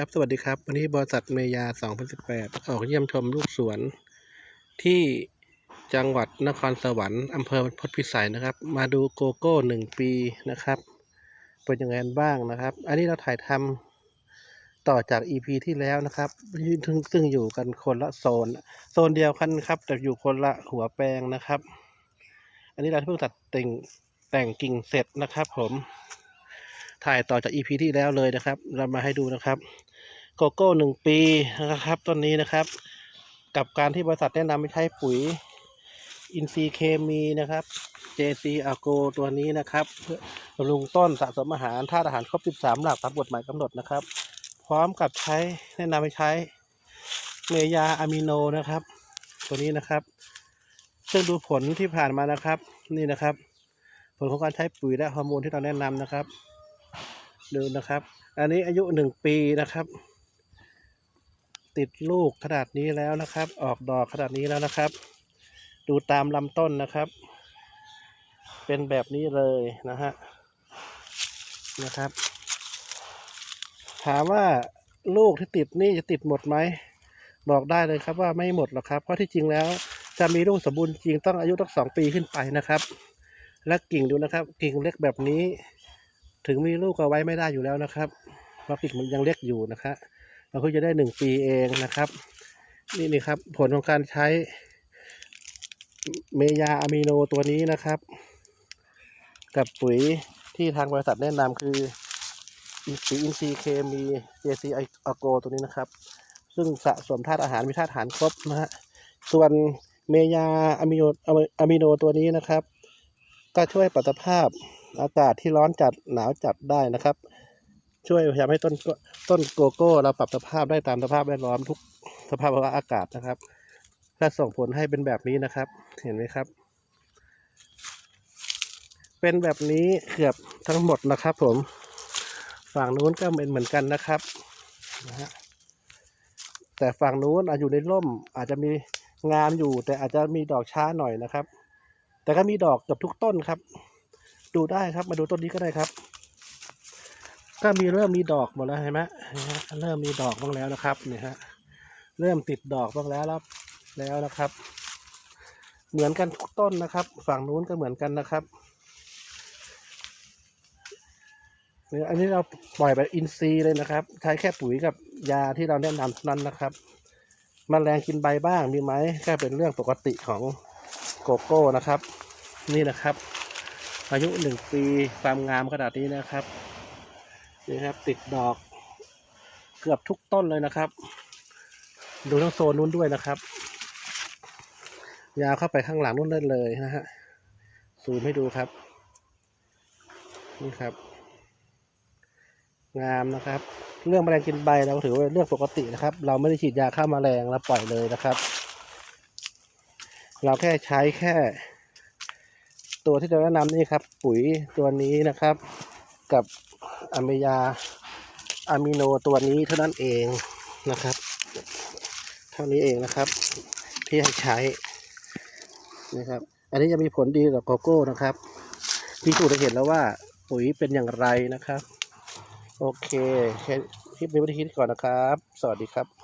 ครับสวัสดีครับ วันนี้บริษัทเมยา 2018 ออกเยี่ยมชมลูกสวน ที่จังหวัดนครสวรรค์อำเภอพดพิสัยนะครับ มาดูโกโก้หนึ่งปีนะครับ เป็นยังไงบ้างนะครับ อันนี้เราถ่ายทำต่อจาก EP ที่แล้วนะครับซึ่งซึ่งอยู่กันคนละโซน โซนเดียวกันครับ แต่อยู่คนละหัวแปลงนะครับ อันนี้เราเพิ่งตัดแต่งแต่งกิ่งเสร็จนะครับ ผม ถ่ายต่อจาก EP ที่แล้วเลยนะครับ เรามาให้ดูนะครับโกโก้หนึ่งปีนะครับต้นนี้นะครับ กับการที่บริษัทแนะนำให้ใช้ปุ๋ยอินทรีย์เคมีนะครับ JC a g o ตัวนี้นะครับเพื่อบำรุงต้นสะสมอาหารธาตุอาหารครบ 13 หลักตามกฎหมายกำหนดนะครับ พร้อมกับใช้แนะนำให้ใช้เมยาอะมิโนนะครับ ตัวนี้นะครับ ซึ่งดูผลที่ผ่านมานะครับ นี่นะครับ ผลของการใช้ปุ๋ยและฮอร์โมนที่เราแนะนำนะครับ ดูนะครับ อันนี้อายุหนึ่งปีนะครับ ติดลูกขนาดนี้แล้วนะครับ ออกดอกขนาดนี้แล้วนะครับ ดูตามลำต้นนะครับ เป็นแบบนี้เลยนะฮะนะครับ ถามว่าลูกที่ติดนี่จะติดหมดไหมบอกได้เลยครับว่าไม่หมดหรอกครับ เพราะที่จริงแล้วจะมีลูกสมบูรณ์จริงต้องอายุตั้งสองปีขึ้นไปนะครับ และกิ่งดูนะครับ กิ่งเล็กแบบนี้ ถึงมีลูกเอาไว้ไม่ได้อยู่แล้วนะครับเพราะกิ่งมันยังเล็กอยู่นะครับเราเพิ่งจะได้หนึ่งปีเองนะครับ นี่นี่ครับ ผลของการใช้เมยาอะมิโนตัวนี้นะครับ กับปุ๋ยที่ทางบริษัทแนะนำคือปุ๋ยอินทรีย์เคมี JC a g o ตัวนี้นะครับ ซึ่งสะสมธาตุอาหารมีธาตุอาหารครบนะฮะส่วนเมยาอะมิโนอะมิโนตัวนี้นะครับ ก็ช่วยปรับสภาพ อากาศที่ร้อนจัดหนาวจัดได้นะครับ ช่วยทำให้ต้นต้นโกโก้ เราปรับสภาพได้ตามสภาพแวดล้อมทุกสภาพอากาศนะครับก็ส่งผลให้เป็นแบบนี้นะครับ เห็นไหมครับ เป็นแบบนี้เกือบทั้งหมดนะครับผมฝั่งนู้นก็เป็นเหมือนกันนะครับนะฮะแต่ฝั่งนู้นอาจอยู่ในร่มอาจจะมีงามอยู่ แต่อาจจะมีดอกช้าหน่อยนะครับ แต่ก็มีดอกเกือบทุกต้นครับ ดูได้ครับมาดูต้นนี้ก็ได้ครับ ก็มีเริ่มมีดอกหมดแล้วเห็นไหมนะฮะเริ่มมีดอกบ้างแล้วนะครับเนี่ยฮะเริ่มติดดอกบ้างแล้วแล้วแล้วนะครับ เหมือนกันทุกต้นนะครับ ฝั่งนู้นก็เหมือนกันนะครับเนี่ยอันนี้เราปล่อยแบบอินทรีย์เลยนะครับ ใช้แค่ปุ๋ยกับยาที่เราแนะนำเท่านั้นนะครับมแมลงกินใบบ้างมีไหมก็เป็นเรื่องปกติของโกโก้นะครับ นี่นะครับ อายุหนึ่งปีความงามขนาดนี้นะครับนี่ครับ ติดดอกเกือบทุกต้นเลยนะครับ ดูทั้งโซนนู้นด้วยนะครับ ยาวเข้าไปข้างหลังนู้นได้เลยนะฮะซูมให้ดูครับ นี่ครับ งามนะครับ เรื่องแมลงกินใบเราถือว่าเป็นเรื่องปกตินะครับ เราไม่ได้ฉีดยาฆ่าแมลงเราปล่อยเลยนะครับ เราแค่ใช้แค่ ตัวที่เราแนะนำนี่ครับ ปุ๋ยตัวนี้นะครับ กับอะเมยาอะมิโนตัวนี้เท่านั้นเองนะครับ เท่านี้เองนะครับ ที่ให้ใช้นะครับ อันนี้จะมีผลดีต่อโกโก้นะครับพิสูจน์ให้เห็นแล้วว่าปุ๋ยเป็นอย่างไรนะครับ โอเคคลิปนี้ไว้ที่ก่อนนะครับ สวัสดีครับ